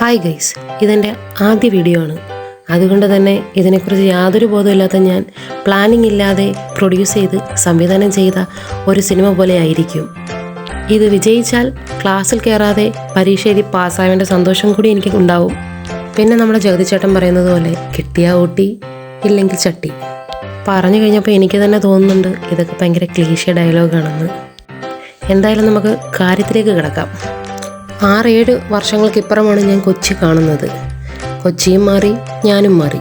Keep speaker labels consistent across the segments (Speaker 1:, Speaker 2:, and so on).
Speaker 1: Hi guys ഇതെന്റെ ആദ്യ video ആണ്. അതുകൊണ്ട് തന്നെ ഇതിനെക്കുറിച്ച് യാതൊരു ബോധമില്ലാത്ത ഞാൻ പ്ലാനിംഗ് ഇല്ലാതെ പ്രൊഡ്യൂസ് ചെയ്ത് സംവിധാനം ചെയ്ത ഒരു സിനിമ പോലെ ആയിരിക്കും. ഇത് വിജയിച്ചാൽ ക്ലാസ്സിൽ കയറാതെ പരീക്ഷ എഴുതി പാസ്സാവേണ്ട സന്തോഷം കൂടി എനിക്ക് ഉണ്ടാവും. പിന്നെ നമ്മുടെ ജഗതിച്ചേട്ടൻ പറയുന്നത് പോലെ കിട്ടിയ ഊട്ടി ഇല്ലെങ്കിൽ ചട്ടി. പറഞ്ഞു കഴിഞ്ഞപ്പോൾ എനിക്ക് തന്നെ തോന്നുന്നുണ്ട് ഇതൊക്കെ ഭയങ്കര ക്ലീശ ഡയലോഗാണെന്ന് എന്തായാലും നമുക്ക് കാര്യത്തിലേക്ക് കിടക്കാം. ആറേഴ് വർഷങ്ങൾക്കിപ്പുറമാണ് ഞാൻ കൊച്ചി കാണുന്നത്. കൊച്ചിയും മാറി ഞാനും മാറി.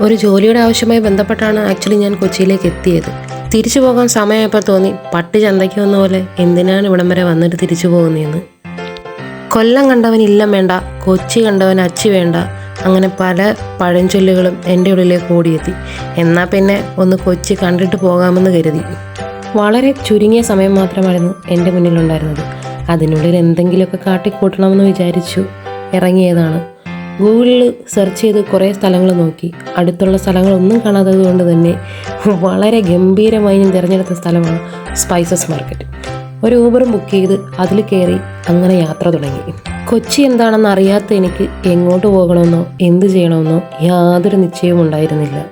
Speaker 1: ഒരു ജോലിയുടെ ആവശ്യമായി ബന്ധപ്പെട്ടാണ് ആക്ച്വലി ഞാൻ കൊച്ചിയിലേക്ക് എത്തിയത്. തിരിച്ചു പോകാൻ സമയമായപ്പോൾ തോന്നി പട്ടി ചന്തയ്ക്ക് വന്ന പോലെ എന്തിനാണ് ഇവിടം വരെ വന്നിട്ട് തിരിച്ചു പോകുന്നതെന്ന് കൊല്ലം കണ്ടവൻ ഇല്ലം വേണ്ട കൊച്ചി കണ്ടവൻ അച്ചി വേണ്ട അങ്ങനെ പല പഴഞ്ചൊല്ലുകളും എന്റെ ഉള്ളിലേക്ക് ഓടിയെത്തി. എന്നാൽ പിന്നെ ഒന്ന് കൊച്ചി കണ്ടിട്ട് പോകാമെന്ന് കരുതി. വളരെ ചുരുങ്ങിയ സമയം മാത്രമായിരുന്നു എന്റെ മുന്നിലുണ്ടായിരുന്നത്. അതിനുള്ളിൽ എന്തെങ്കിലുമൊക്കെ കാട്ടിക്കൂട്ടണമെന്ന് വിചാരിച്ചു ഇറങ്ങിയതാണ്. ഗൂഗിളിൽ സെർച്ച് ചെയ്ത് കുറേ സ്ഥലങ്ങൾ നോക്കി. അടുത്തുള്ള സ്ഥലങ്ങളൊന്നും കാണാത്തത് കൊണ്ട് തന്നെ വളരെ ഗംഭീരമായി ഞാൻ തിരഞ്ഞെടുത്ത സ്ഥലമാണ് സ്പൈസസ് മാർക്കറ്റ്. ഒരു ഊബറും ബുക്ക് ചെയ്ത് അതിൽ കയറി അങ്ങനെ യാത്ര തുടങ്ങി. കൊച്ചി എന്താണെന്ന് അറിയാത്ത എനിക്ക് എങ്ങോട്ട് പോകണമെന്നോ എന്ത് ചെയ്യണമെന്നോ യാതൊരു നിശ്ചയവും ഉണ്ടായിരുന്നില്ല.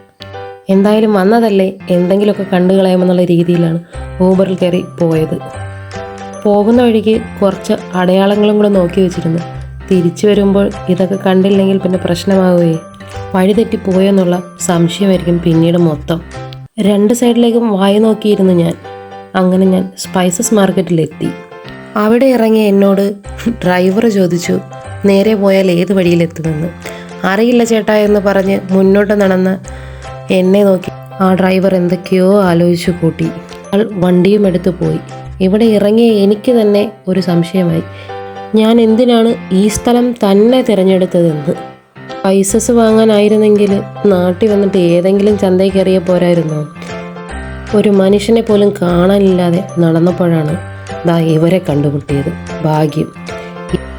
Speaker 1: എന്തായാലും വന്നതല്ലേ എന്തെങ്കിലുമൊക്കെ കണ്ടു കളയാമെന്നുള്ള രീതിയിലാണ് ഊബറിൽ കയറി പോയത്. പോകുന്ന വഴിക്ക് കുറച്ച് അടയാളങ്ങളും കൂടെ നോക്കി വെച്ചിരുന്നു. തിരിച്ചു വരുമ്പോൾ ഇതൊക്കെ കണ്ടില്ലെങ്കിൽ പിന്നെ പ്രശ്നമാവുകയെ വഴി തെറ്റിപ്പോയെന്നുള്ള സംശയമായിരിക്കും പിന്നീട് മൊത്തം. രണ്ട് സൈഡിലേക്കും വായി നോക്കിയിരുന്നു ഞാൻ. അങ്ങനെ ഞാൻ സ്പൈസസ് മാർക്കറ്റിലെത്തി അവിടെ ഇറങ്ങിയ എന്നോട് ഡ്രൈവർ ചോദിച്ചു നേരെ പോയാൽ ഏത് വഴിയിലെത്തുമെന്ന് അറിയില്ല ചേട്ടാ എന്ന് പറഞ്ഞ് മുന്നോട്ട് നടന്ന് എന്നെ നോക്കി ആ ഡ്രൈവർ എന്തൊക്കെയോ ആലോചിച്ചു കൂട്ടി. അയാൾ വണ്ടിയും എടുത്തു പോയി. ഇവിടെ ഇറങ്ങിയ എനിക്ക് തന്നെ ഒരു സംശയമായി. ഞാൻ എന്തിനാണ് ഈ സ്ഥലം തന്നെ തിരഞ്ഞെടുത്തതെന്ന്? പൈസസ് വാങ്ങാനായിരുന്നെങ്കിൽ നാട്ടിൽ വന്നിട്ട് ഏതെങ്കിലും ചന്തയിൽ കയറിയ പോരായിരുന്നോ? ഒരു മനുഷ്യനെ പോലും കാണാനില്ലാതെ നടന്നപ്പോഴാണ് ദാ ഇവരെ കണ്ടുമുട്ടിയത്. ഭാഗ്യം.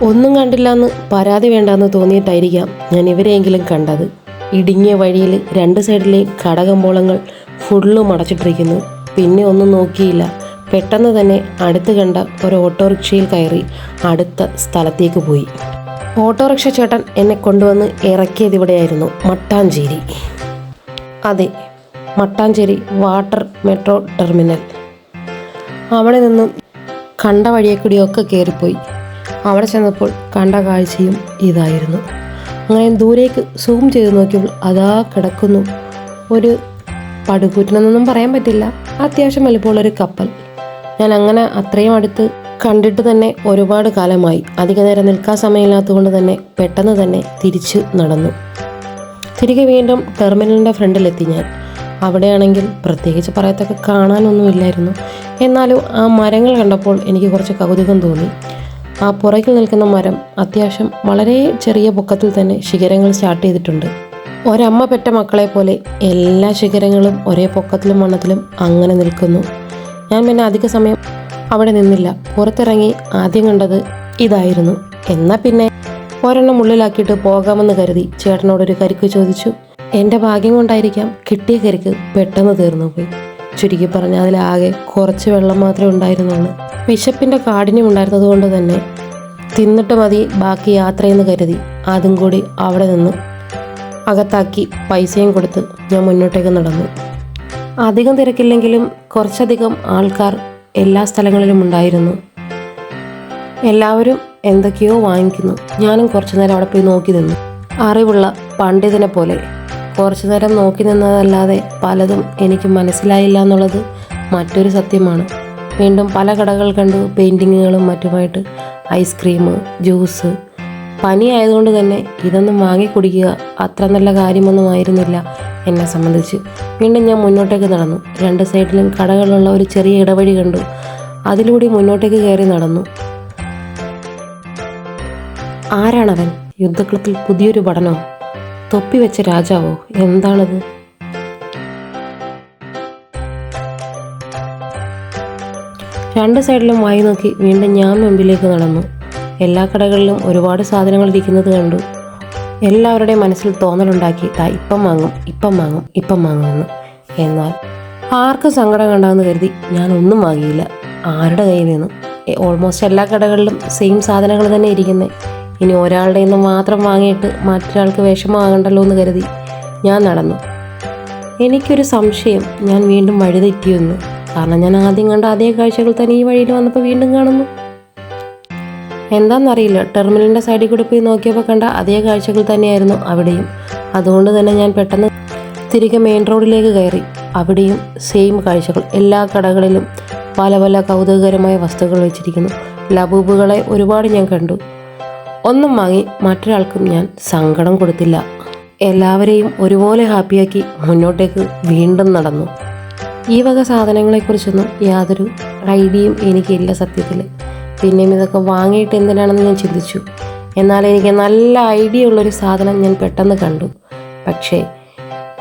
Speaker 1: ഒന്നും കണ്ടില്ല എന്ന് പരാതി വേണ്ടെന്ന് തോന്നിയിട്ടായിരിക്കാം ഞാൻ ഇവരെയെങ്കിലും കണ്ടത്. ഇടുങ്ങിയ വഴിയിൽ രണ്ട് സൈഡിലെയും കടകമ്പോളങ്ങൾ ഫുള്ളും അടച്ചിട്ടിരിക്കുന്നു. പിന്നെ ഒന്നും നോക്കിയില്ല. പെട്ടെന്ന് തന്നെ അടുത്ത് കണ്ട ഒരു ഓട്ടോറിക്ഷയിൽ കയറി അടുത്ത സ്ഥലത്തേക്ക് പോയി. ഓട്ടോറിക്ഷ ചേട്ടൻ എന്നെ കൊണ്ടുവന്ന് ഇറക്കിയത് ഇവിടെയായിരുന്നു മട്ടാഞ്ചേരി. അതെ മട്ടാഞ്ചേരി വാട്ടർ മെട്രോ ടെർമിനൽ. അവിടെ നിന്നും കണ്ട വഴിയെ കൂടിയൊക്കെ കയറിപ്പോയി. അവിടെ ചെന്നപ്പോൾ കണ്ട കാഴ്ചയും ഇതായിരുന്നു. അങ്ങനെ ദൂരേക്ക് സൂം ചെയ്ത് നോക്കിയപ്പോൾ അതാ കിടക്കുന്നു ഒരു പടുകൂറ്റനെന്നൊന്നും പറയാൻ പറ്റില്ല. അത്യാവശ്യം വലുപ്പമുള്ളൊരു കപ്പൽ. ഞാൻ അങ്ങനെ അത്രയും അടുത്ത് കണ്ടിട്ട് തന്നെ ഒരുപാട് കാലമായി. അധിക നേരം നിൽക്കാൻ സമയമില്ലാത്തതുകൊണ്ട് തന്നെ പെട്ടെന്ന് തന്നെ തിരിച്ചു നടന്നു. തിരികെ വീണ്ടും ടെർമിനലിന്റെ ഫ്രണ്ടിലെത്തി ഞാൻ. അവിടെയാണെങ്കിൽ പ്രത്യേകിച്ച് പറയത്തൊക്കെ കാണാനൊന്നുമില്ലായിരുന്നു. എന്നാലും ആ മരങ്ങൾ കണ്ടപ്പോൾ എനിക്ക് കുറച്ച് കൗതുകം തോന്നി. ആ പുറകിൽ നിൽക്കുന്ന മരം അത്യാവശ്യം വളരെ ചെറിയ പൊക്കത്തിൽ തന്നെ ശിഖരങ്ങൾ സ്റ്റാർട്ട് ചെയ്തിട്ടുണ്ട്. ഒരമ്മ പെറ്റ മക്കളെ പോലെ എല്ലാ ശിഖരങ്ങളും ഒരേ പൊക്കത്തിലും വണ്ണത്തിലും അങ്ങനെ നിൽക്കുന്നു. ഞാൻ പിന്നെ അധിക സമയം അവിടെ നിന്നില്ല. പുറത്തിറങ്ങി ആദ്യം കണ്ടത് ഇതായിരുന്നു. എന്നാൽ പിന്നെ ഒരെണ്ണം ഉള്ളിലാക്കിയിട്ട് പോകാമെന്ന് കരുതി ചേട്ടനോടൊരു കരിക്ക് ചോദിച്ചു. എന്റെ ഭാഗ്യം കൊണ്ടായിരിക്കാം കിട്ടിയ കരിക്ക് പെട്ടെന്ന് തീർന്നു പോയി ചുരുക്കി പറഞ്ഞ അതിലാകെ കുറച്ച് വെള്ളം മാത്രമേ ഉണ്ടായിരുന്നുള്ളൂ. വിശപ്പിന്റെ കാഠിന്യം ഉണ്ടായിരുന്നത് കൊണ്ട് തന്നെ തിന്നിട്ട് മതി ബാക്കി യാത്രയെന്ന് കരുതി അതും കൂടി അവിടെ നിന്ന് അകത്താക്കി പൈസയും കൊടുത്ത് ഞാൻ മുന്നോട്ടേക്ക് നടന്നു. അധികം തിരക്കില്ലെങ്കിലും കുറച്ചധികം ആൾക്കാർ എല്ലാ സ്ഥലങ്ങളിലും ഉണ്ടായിരുന്നു. എല്ലാവരും എന്തൊക്കെയോ വാങ്ങിക്കുന്നു. ഞാനും കുറച്ചു നേരം അവിടെ പോയി നോക്കി നിന്നു. അറിവുള്ള പണ്ഡിതനെ പോലെ കുറച്ചു നേരം നോക്കി നിന്നതല്ലാതെ പലതും എനിക്ക് മനസ്സിലായില്ല എന്നുള്ളത് മറ്റൊരു സത്യമാണ്. വീണ്ടും പല കടകൾ കണ്ടു പെയിന്റിങ്ങുകളും മറ്റുമായിട്ട് ഐസ്ക്രീം ജ്യൂസ് പനി ആയതുകൊണ്ട് തന്നെ ഇതൊന്നും വാങ്ങി കുടിക്കുക അത്ര നല്ല കാര്യമൊന്നും ആയിരുന്നില്ല എന്നെ സംബന്ധിച്ച്. വീണ്ടും ഞാൻ മുന്നോട്ടേക്ക് നടന്നു. രണ്ട് സൈഡിലും കടകളുള്ള ഒരു ചെറിയ ഇടവഴി കണ്ടു. അതിലൂടെ മുന്നോട്ടേക്ക് കയറി നടന്നു. ആരാണവൻ? യുദ്ധക്കളത്തിൽ പുതിയൊരു പഠനോ? തൊപ്പി വെച്ച രാജാവോ? എന്താണത്? രണ്ട് സൈഡിലും വായി നോക്കി വീണ്ടും ഞാൻ മുമ്പിലേക്ക് നടന്നു. എല്ലാ കടകളിലും ഒരുപാട് സാധനങ്ങൾ ഇരിക്കുന്നത് കണ്ടു. എല്ലാവരുടെയും മനസ്സിൽ തോന്നലുണ്ടാക്കി താ ഇപ്പം വാങ്ങും ഇപ്പം വാങ്ങും ഇപ്പം വാങ്ങുമെന്ന്. എന്നാൽ ആർക്കും സങ്കടം കണ്ടാന്ന് കരുതി ഞാൻ ഒന്നും വാങ്ങിയില്ല. ആരുടെ കയ്യിൽ നിന്നും? ഓൾമോസ്റ്റ് എല്ലാ കടകളിലും സെയിം സാധനങ്ങൾ തന്നെ ഇരിക്കുന്നത് ഇനി ഒരാളുടെ നിന്ന് മാത്രം വാങ്ങിയിട്ട് മറ്റൊരാൾക്ക് വിഷമമാകണ്ടല്ലോ എന്ന് കരുതി ഞാൻ നടന്നു. എനിക്കൊരു സംശയം. ഞാൻ വീണ്ടും വഴിതെറ്റിയെന്ന്. കാരണം ഞാൻ ആദ്യം കണ്ട അതേ കാഴ്ചകൾ തന്നെ ഈ വഴിയിൽ വന്നപ്പോൾ വീണ്ടും കാണുന്നു. എന്താണെന്നറിയില്ല ടെർമിനലിന്റെ സൈഡിൽ കൂടി പോയി നോക്കിയപ്പോൾ കണ്ട അതേ കാഴ്ചകൾ തന്നെയായിരുന്നു അവിടെയും. അതുകൊണ്ട് തന്നെ ഞാൻ പെട്ടെന്ന് തിരികെ മെയിൻ റോഡിലേക്ക് കയറി. അവിടെയും സെയിം കാഴ്ചകൾ. എല്ലാ കടകളിലും പല പല കൗതുകകരമായ വസ്തുക്കൾ വെച്ചിരിക്കുന്നു. ലബൂബുകളെ ഒരുപാട് ഞാൻ കണ്ടു. ഒന്നും വാങ്ങി മറ്റൊരാൾക്കും ഞാൻ സങ്കടം കൊടുത്തില്ല. എല്ലാവരെയും ഒരുപോലെ ഹാപ്പിയാക്കി മുന്നോട്ടേക്ക് വീണ്ടും നടന്നു. ഈ വക സാധനങ്ങളെക്കുറിച്ചൊന്നും യാതൊരു ഐഡിയയും എനിക്കില്ല സത്യത്തിൽ പിന്നെയും ഇതൊക്കെ വാങ്ങിയിട്ട് എന്തിനാണെന്ന് ഞാൻ ചിന്തിച്ചു. എന്നാൽ എനിക്ക് നല്ല ഐഡിയ ഉള്ളൊരു സാധനം ഞാൻ പെട്ടെന്ന് കണ്ടു. പക്ഷേ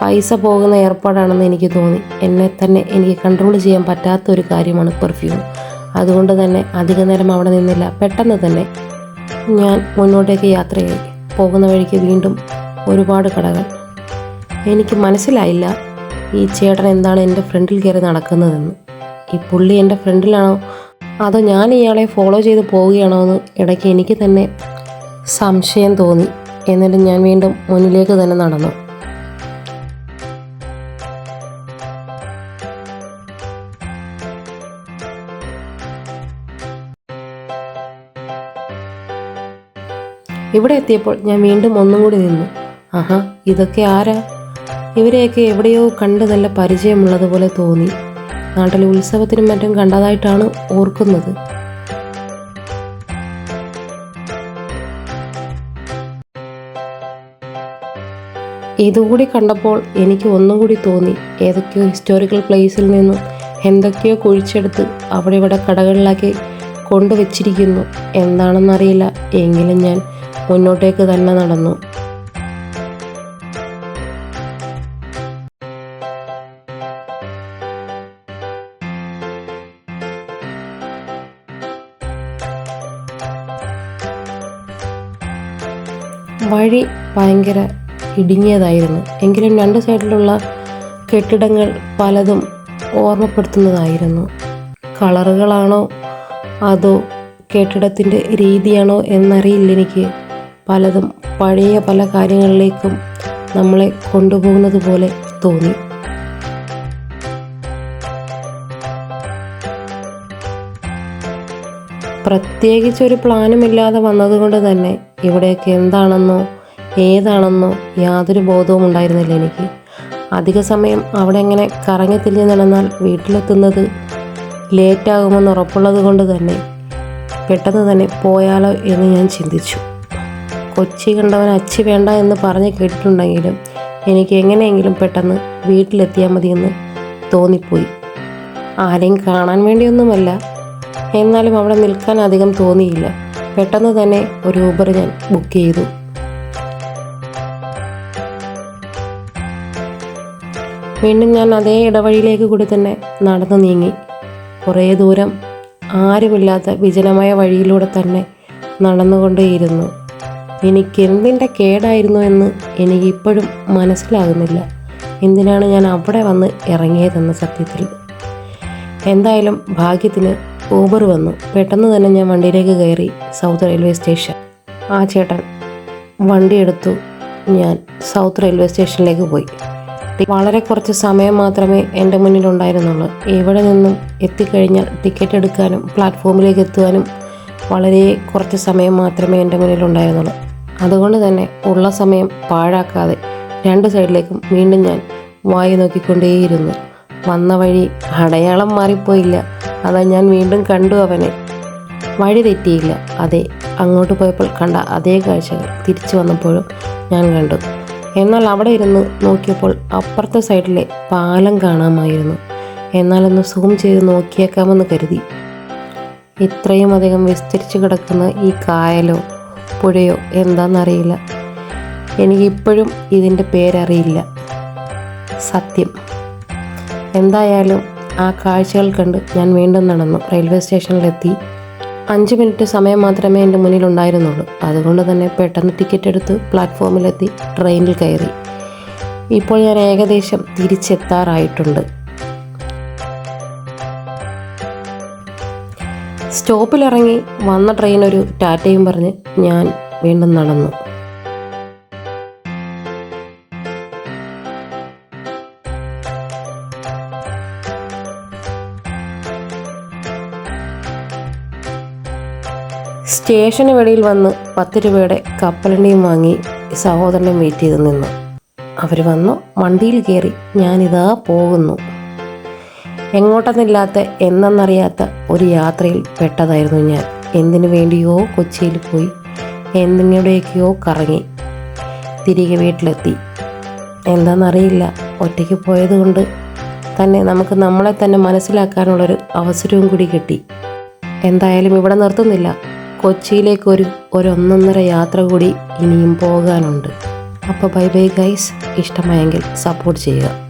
Speaker 1: പൈസ പോകുന്ന ഏർപ്പാടാണെന്ന് എനിക്ക് തോന്നി. എന്നെ തന്നെ എനിക്ക് കൺട്രോൾ ചെയ്യാൻ പറ്റാത്ത ഒരു കാര്യമാണ് പെർഫ്യൂം അതുകൊണ്ട് തന്നെ അധിക നേരം അവിടെ നിന്നില്ല. പെട്ടെന്ന് തന്നെ ഞാൻ മുന്നോട്ടേക്ക് യാത്രയായി. പോകുന്ന വഴിക്ക് വീണ്ടും ഒരുപാട് കടകൾ. എനിക്ക് മനസ്സിലായില്ല ഈ ചേട്ടൻ എന്താണ് എന്റെ ഫ്രണ്ടിൽ കയറി നടക്കുന്നതെന്ന്. ഈ പുള്ളി എന്റെ ഫ്രണ്ടിലാണോ അതോ ഞാൻ ഇയാളെ ഫോളോ ചെയ്ത് പോവുകയാണോ എന്ന് ഇടയ്ക്ക് എനിക്ക് തന്നെ സംശയം തോന്നി. എന്നിട്ട് ഞാൻ വീണ്ടും മുന്നിലേക്ക് തന്നെ നടന്നു. ഇവിടെ എത്തിയപ്പോൾ ഞാൻ വീണ്ടും ഒന്നും കൂടി നിന്നു. ആഹാ ഇതൊക്കെ ആരാ? ഇവരെയൊക്കെ എവിടെയോ കണ്ട് നല്ല പരിചയമുള്ളതുപോലെ തോന്നി. നാട്ടിലെ ഉത്സവത്തിനും മറ്റും കണ്ടതായിട്ടാണ് ഓർക്കുന്നത്. ഇതുകൂടി കണ്ടപ്പോൾ എനിക്ക് ഒന്നും കൂടി തോന്നി ഏതൊക്കെയോ ഹിസ്റ്റോറിക്കൽ പ്ലേസിൽ നിന്നും എന്തൊക്കെയോ കുഴിച്ചെടുത്ത് അവിടെ ഇവിടെ കടകളിലാക്കി കൊണ്ടുവച്ചിരിക്കുന്നു. എന്താണെന്നറിയില്ല. എങ്കിലും ഞാൻ മുന്നോട്ടേക്ക് തന്നെ നടന്നു. വഴി ഭയങ്കര ഇടുങ്ങിയതായിരുന്നു. എങ്കിലും രണ്ട് സൈഡിലുള്ള കെട്ടിടങ്ങൾ പലതും ഓർമ്മപ്പെടുത്തുന്നതായിരുന്നു. കളറുകളാണോ അതോ കെട്ടിടത്തിന്റെ രീതിയാണോ എന്നറിയില്ല എനിക്ക്. പലതും പഴയ പല കാര്യങ്ങളിലേക്കും നമ്മളെ കൊണ്ടുപോകുന്നത് പോലെ തോന്നി. പ്രത്യേകിച്ച് പ്രത്യേകിച്ചൊരു പ്ലാനുമില്ലാതെ വന്നതുകൊണ്ട് തന്നെ ഇവിടെയൊക്കെ എന്താണെന്നോ ഏതാണെന്നോ യാതൊരു ബോധവും ഉണ്ടായിരുന്നില്ല എനിക്ക്. അധിക സമയം അവിടെ എങ്ങനെ കറങ്ങി തിരിഞ്ഞ് നടന്നാൽ വീട്ടിലെത്തുന്നത് ലേറ്റാകുമെന്ന് ഉറപ്പുള്ളത് കൊണ്ട് തന്നെ പെട്ടെന്ന് തന്നെ പോയാലോ എന്ന് ഞാൻ ചിന്തിച്ചു. കൊച്ചി കണ്ടവൻ അച്ചി വേണ്ട എന്ന് പറഞ്ഞ് കേട്ടിട്ടുണ്ടെങ്കിലും എനിക്ക് എങ്ങനെയെങ്കിലും പെട്ടെന്ന് വീട്ടിലെത്തിയാൽ മതിയെന്ന് തോന്നിപ്പോയി. ആരെയും കാണാൻ വേണ്ടിയൊന്നുമല്ല. എന്നാലും അവിടെ നിൽക്കാൻ അധികം തോന്നിയില്ല. പെട്ടെന്ന് തന്നെ ഒരു ഊബർ ഞാൻ ബുക്ക് ചെയ്തു. വീണ്ടും ഞാൻ അതേ ഇടവഴിയിലേക്ക് കൂടി തന്നെ നടന്നു നീങ്ങി. കുറേ ദൂരം ആരുമില്ലാത്ത വിജനമായ വഴിയിലൂടെ തന്നെ നടന്നുകൊണ്ടേയിരുന്നു. എനിക്ക് എന്തിന്റെ കേടായിരുന്നു എന്ന് എനിക്ക് ഇപ്പോഴും മനസ്സിലാകുന്നില്ല. എന്തിനാണ് ഞാൻ അവിടെ വന്ന് ഇറങ്ങിയതെന്ന് സത്യത്തിൽ. എന്തായാലും ഭാഗ്യത്തിന് ഊബർ വന്നു. പെട്ടെന്ന് തന്നെ ഞാൻ വണ്ടിയിലേക്ക് കയറി സൗത്ത് റെയിൽവേ സ്റ്റേഷൻ ആ ചേട്ടൻ വണ്ടി എടുത്തു. ഞാൻ സൗത്ത് റെയിൽവേ സ്റ്റേഷനിലേക്ക് പോയി. വളരെ കുറച്ച് സമയം മാത്രമേ എന്റെ മുന്നിലുണ്ടായിരുന്നുള്ളൂ. എവിടെ നിന്നും എത്തിക്കഴിഞ്ഞാൽ ടിക്കറ്റ് എടുക്കാനും പ്ലാറ്റ്ഫോമിലേക്ക് എത്തുവാനും വളരെ കുറച്ച് സമയം മാത്രമേ എന്റെ മുന്നിലുണ്ടായിരുന്നുള്ളൂ. അതുകൊണ്ട് തന്നെ ഉള്ള സമയം പാഴാക്കാതെ രണ്ട് സൈഡിലേക്കും വീണ്ടും ഞാൻ വായി നോക്കിക്കൊണ്ടേയിരുന്നു. വന്ന വഴി അടയാളം മാറിപ്പോയില്ല. അതാ ഞാൻ വീണ്ടും കണ്ടു അവനെ. വഴി തെറ്റിയില്ല. അതെ അങ്ങോട്ട് പോയപ്പോൾ കണ്ട അതേ കാഴ്ചകൾ തിരിച്ചു വന്നപ്പോഴും ഞാൻ കണ്ടു. എന്നാൽ അവിടെ ഇരുന്ന് നോക്കിയപ്പോൾ അപ്പുറത്തെ സൈഡിലെ പാലം കാണാമായിരുന്നു. എന്നാലൊന്ന് സൂം ചെയ്ത് നോക്കിയേക്കാമെന്ന് കരുതി. ഇത്രയും അധികം വിസ്തരിച്ചു കിടക്കുന്ന ഈ കായലോ പുഴയോ എന്താണെന്നറിയില്ല. എനിക്കിപ്പോഴും ഇതിന്റെ പേരറിയില്ല. സത്യം. എന്തായാലും ആ കാഴ്ചകൾ കണ്ട് ഞാൻ വീണ്ടും നടന്നു. റെയിൽവേ സ്റ്റേഷനിലെത്തി. അഞ്ച് മിനിറ്റ് സമയം മാത്രമേ എന്റെ മുന്നിൽ ഉണ്ടായിരുന്നുള്ളൂ. അതുകൊണ്ട് തന്നെ പെട്ടെന്ന് ടിക്കറ്റ് എടുത്ത് പ്ലാറ്റ്ഫോമിലെത്തി ട്രെയിനിൽ കയറി. ഇപ്പോൾ ഞാൻ ഏകദേശം തിരിച്ചെത്താറായിട്ടുണ്ട്. സ്റ്റോപ്പിലിറങ്ങി വന്ന ട്രെയിൻ ഒരു ടാറ്റയും പറഞ്ഞ് ഞാൻ വീണ്ടും നടന്നു. സ്റ്റേഷന് വെളിയിൽ വന്ന് പത്ത് രൂപയുടെ കപ്പലണ്ടിയും വാങ്ങി സഹോദരനും വെയിറ്റ് ചെയ്ത് നിന്നു. അവർ വന്നു വണ്ടിയിൽ കയറി ഞാനിതാ പോകുന്നു. എങ്ങോട്ടെന്നില്ലാത്ത എന്നെന്നറിയാത്ത ഒരു യാത്രയിൽ പെട്ടതായിരുന്നു ഞാൻ. എന്തിനു വേണ്ടിയോ കൊച്ചിയിൽ പോയി എന്തിനോടെയൊക്കെയോ കറങ്ങി തിരികെ വീട്ടിലെത്തി. എന്താണെന്നറിയില്ല ഒറ്റയ്ക്ക് പോയതുകൊണ്ട് തന്നെ നമുക്ക് നമ്മളെ തന്നെ മനസ്സിലാക്കാനുള്ളൊരു അവസരവും കൂടി കിട്ടി. എന്തായാലും ഇവിടെ നിർത്തുന്നില്ല. കൊച്ചിയിലേക്ക് ഒരു ഒരു ഒന്നൊന്നര യാത്ര കൂടി ഇനിയും പോകാനുണ്ട്. അപ്പോൾ ബൈ ബൈ ഗൈസ് ഇഷ്ടമായെങ്കിൽ സപ്പോർട്ട് ചെയ്യുക.